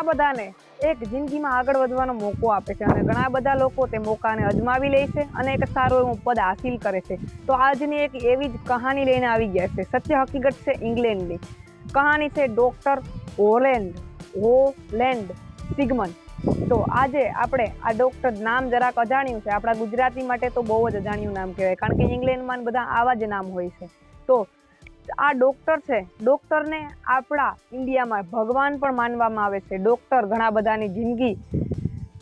ઘણા બધાને એક જિંદગીમાં આગળ વધવાનો મોકો આપે છે અને ઘણા બધા લોકો તે મોકાને અજમાવી લે છે અને એક સારું એવું પદ હાસિલ કરે છે. તો આજની એક એવી જ કહાની લઈને આવી ગયા છે. સત્ય હકીકત છે ઇંગ્લેન્ડની. કહાની છે ડોક્ટર હોલેન્ડ હોલેન્ડ સિગમન. તો આજે આપણે આ ડોક્ટર નામ જરાક અજાણ્યું છે. આપણા ગુજરાતી માટે તો બહુ જ અજાણ્યું નામ કહેવાય. કારણ કે ઇંગ્લેન્ડમાં બધા આવા જ નામ હોય છે. તો આ ડોક્ટર છે. ડોક્ટરને આપણા ઇન્ડિયામાં ભગવાન પણ માનવામાં આવે છે. ડોક્ટર ઘણા બધાની જિંદગી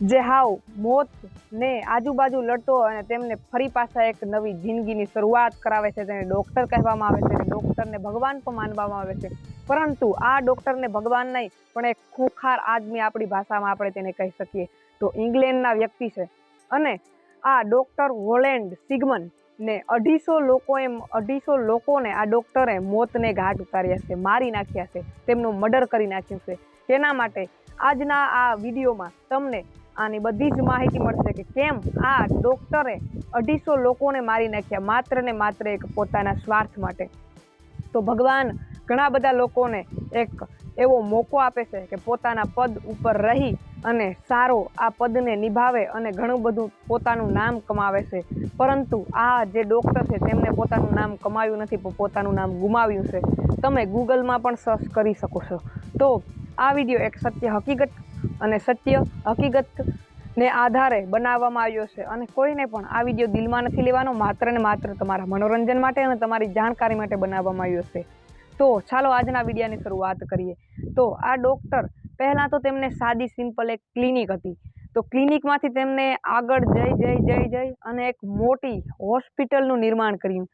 જે હાવ મોત ને આજુબાજુ લડતો અને તેમને ફરી પાછા એક નવી જિંદગીની શરૂઆત કરાવે છે તેને ડોક્ટર કહેવામાં આવે છે ડોક્ટરને ભગવાન પણ માનવામાં આવે છે. પરંતુ આ ડોક્ટરને ભગવાન નહીં, પણ એક ખૂંખાર આદમી આપણી ભાષામાં આપણે તેને કહી શકીએ. તો ઇંગ્લેન્ડના વ્યક્તિ છે. અને આ ડોક્ટર વોલેન્ડ સિગમન ને અઢીસો લોકો એમ અઢીસો લોકોને આ ડૉક્ટરે મોતને ઘાટ ઉતાર્યા છે, મારી નાખ્યા છે, તેમનું મર્ડર કરી નાખ્યું છે. તેના માટે આજના આ વિડીયોમાં તમને આની બધી જ માહિતી મળશે કે કેમ આ ડોક્ટરે અઢીસો લોકોને મારી નાખ્યા, માત્ર ને માત્ર એક પોતાના સ્વાર્થ માટે. તો ભગવાન ઘણા બધા લોકોને એક એવો મોકો આપે છે કે પોતાના પદ ઉપર રહી અને સારો આ પદને નિભાવે અને ઘણું બધું પોતાનું નામ કમાવે છે. પરંતુ આ જે ડૉક્ટર છે તેમને પોતાનું નામ કમાવ્યું નથી, પણ પોતાનું નામ ગુમાવ્યું છે. તમે ગૂગલમાં પણ સર્ચ કરી શકો છો. તો આ વીડિયો એક સત્ય હકીકત અને સત્ય હકીકત ને આધારે બનાવવામાં આવ્યો છે અને કોઈને પણ આ વીડિયો દિલમાં નથી લેવાનો. માત્ર ને માત્ર તમારા મનોરંજન માટે અને તમારી જાણકારી માટે બનાવવામાં આવ્યો છે. તો ચાલો આજના વિડીયાની શરૂઆત કરીએ. તો આ ડૉક્ટર પહેલાં તો તેમને સાદી સિમ્પલ એક ક્લિનિક હતી. તો ક્લિનિકમાંથી તેમને આગળ જઈ જઈ જઈ જઈ અને એક મોટી હોસ્પિટલનું નિર્માણ કર્યું.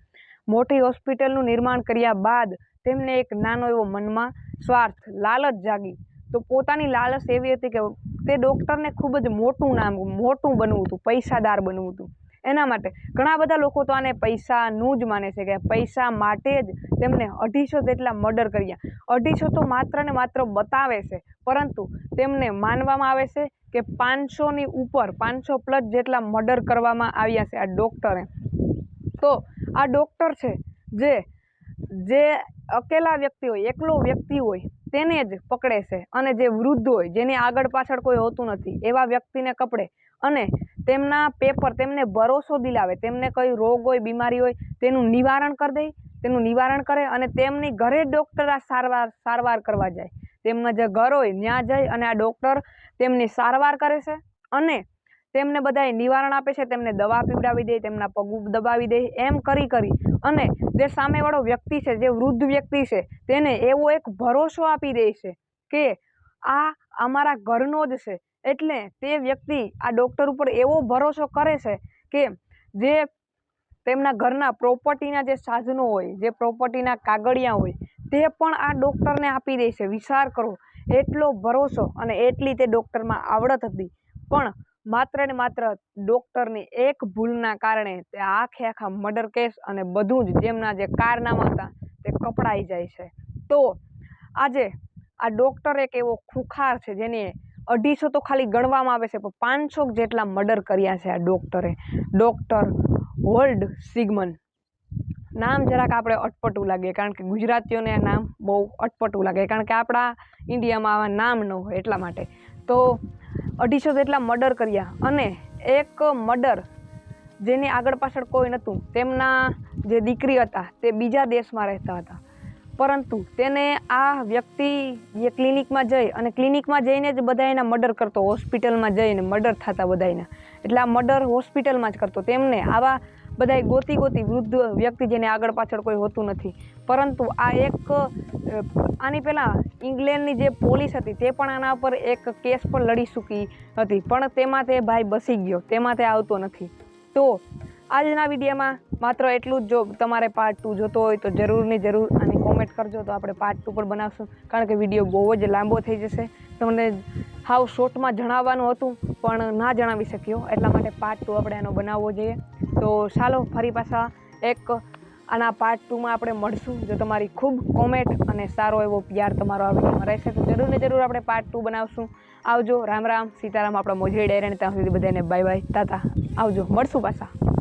મોટી હોસ્પિટલનું નિર્માણ કર્યા બાદ તેમને એક નાનો એવો મનમાં સ્વાર્થ, લાલચ જાગી. તો પોતાની લાલચ એવી હતી કે તે ડૉક્ટરને ખૂબ જ મોટું નામ, મોટું બનવું હતું, પૈસાદાર બનવું હતું. એના માટે. ઘણા બધા લોકો તો આને પૈસાનું જ માને છે કે પૈસા માટે જ તેમને અઢીસો જેટલા મર્ડર કર્યા. અઢીસો તો માત્ર ને માત્ર બતાવે છે, પરંતુ તેમને માનવામાં આવે છે કે પાંચસોની ઉપર, પાંચસો પ્લસ જેટલા મર્ડર કરવામાં આવ્યા છે આ ડૉક્ટરે તો આ ડૉક્ટર છે, જે જે અકેલા વ્યક્તિ હોય, એકલો વ્યક્તિ હોય તેને જ પકડે છે અને જે વૃદ્ધ હોય, જેની આગળ પાછળ કોઈ હોતું નથી, એવા વ્યક્તિને કપડે અને તેમના પેપર તેમને ભરોસો દિલાવે, તેમને કઈ રોગ હોય, બીમારી હોય, તેનું નિવારણ કરી દે, તેનું નિવારણ કરે અને તેમની ઘરે ડૉક્ટર આ સારવાર સારવાર કરવા જાય. તેમના જે ઘર હોય, ત્યાં જઈ અને આ ડૉક્ટર તેમની સારવાર કરે છે અને તેમને બધાય નિવારણ આપે છે, તેમને દવા પીવડાવી દે, તેમના પગ દબાવી દે, એમ કરી કરી. અને જે સામેવાળો વ્યક્તિ છે, જે વૃદ્ધ વ્યક્તિ છે, તેને એવો એક ભરોસો આપી દે છે કે આ અમારા ઘરનો જ છે. એટલે તે વ્યક્તિ આ ડૉક્ટર ઉપર એવો ભરોસો કરે છે કે જે તેમના ઘરના પ્રોપર્ટીના જે સાધનો હોય, જે પ્રોપર્ટીના કાગળિયા હોય, તે પણ આ ડૉક્ટરને આપી દે છે. વિચાર કરો, એટલો ભરોસો અને એટલી તે ડૉક્ટરમાં આવડત હતી. પણ માત્ર ને માત્ર ડૉક્ટરની એક ભૂલના કારણે તે આખે આખા મર્ડર કેસ અને બધું જ જેમના જે કારનામા હતા તે કપડાઈ જાય છે. તો આજે આ ડૉક્ટર એક એવો ખુખાર છે જેને અઢીસો તો ખાલી ગણવામાં આવે છે, પણ પાંચસો જેટલા મર્ડર કર્યા છે આ ડૉક્ટરે ડૉક્ટર વર્લ્ડ સિગમન. નામ જરાક આપણે અટપટું લાગે, કારણ કે ગુજરાતીઓને આ નામ બહુ અટપટું લાગે, કારણ કે આપણા ઇન્ડિયામાં આવા નામ ન હોય એટલા માટે. તો અઢીસો જેટલા મર્ડર કર્યા અને એક મર્ડર જેની આગળ પાછળ કોઈ નહોતું. તેમના જે દીકરી હતા તે બીજા દેશમાં રહેતા હતા. પરંતુ તેને આ વ્યક્તિ એ ક્લિનિકમાં જઈ અને ક્લિનિકમાં જઈને જ બધા એના મર્ડર કરતો. હોસ્પિટલમાં જઈને મર્ડર થતા બધાયના. એટલે આ મર્ડર હોસ્પિટલમાં જ કરતો. તેમને આવા બધાય ગોતી ગોતી વૃદ્ધ વ્યક્તિ જેને આગળ પાછળ કોઈ હોતું નથી. પરંતુ આ એક આની પહેલાં ઇંગ્લેન્ડની જે પોલીસ હતી તે પણ આના પર એક કેસ પણ લડી ચૂકી હતી. પણ તેમાં તે ભાઈ બસી ગયો. તેમાં તે આવતો નથી. તો આજના વિડીયોમાં માત્ર એટલું જ જો તમારે પાર્ટ ટુ જોતો હોય તો જરૂરની જરૂર આની કોમેન્ટ કરજો. તો આપણે પાર્ટ ટુ પણ બનાવશું. કારણ કે વીડિયો બહુ જ લાંબો થઈ જશે. તમને હાવ શોર્ટમાં જણાવવાનું હતું, પણ ના જણાવી શક્યો. એટલા માટે પાર્ટ ટુ આપણે એનો બનાવવો જોઈએ. તો ચાલો, ફરી પાછા એક આના પાર્ટ ટુમાં આપણે મળશું. જો તમારી ખૂબ કોમેન્ટ અને સારો એવો પ્યાર તમારો આ રહેશે, તો જરૂર ને જરૂર આપણે પાર્ટ ટુ બનાવશું. આવજો. રામ રામ. સીતારામ આપણા મોજડી ડાયરાને ત્યાં સુધી બધાને બાય બાય તાતા, આવજો. મળશું પાછા.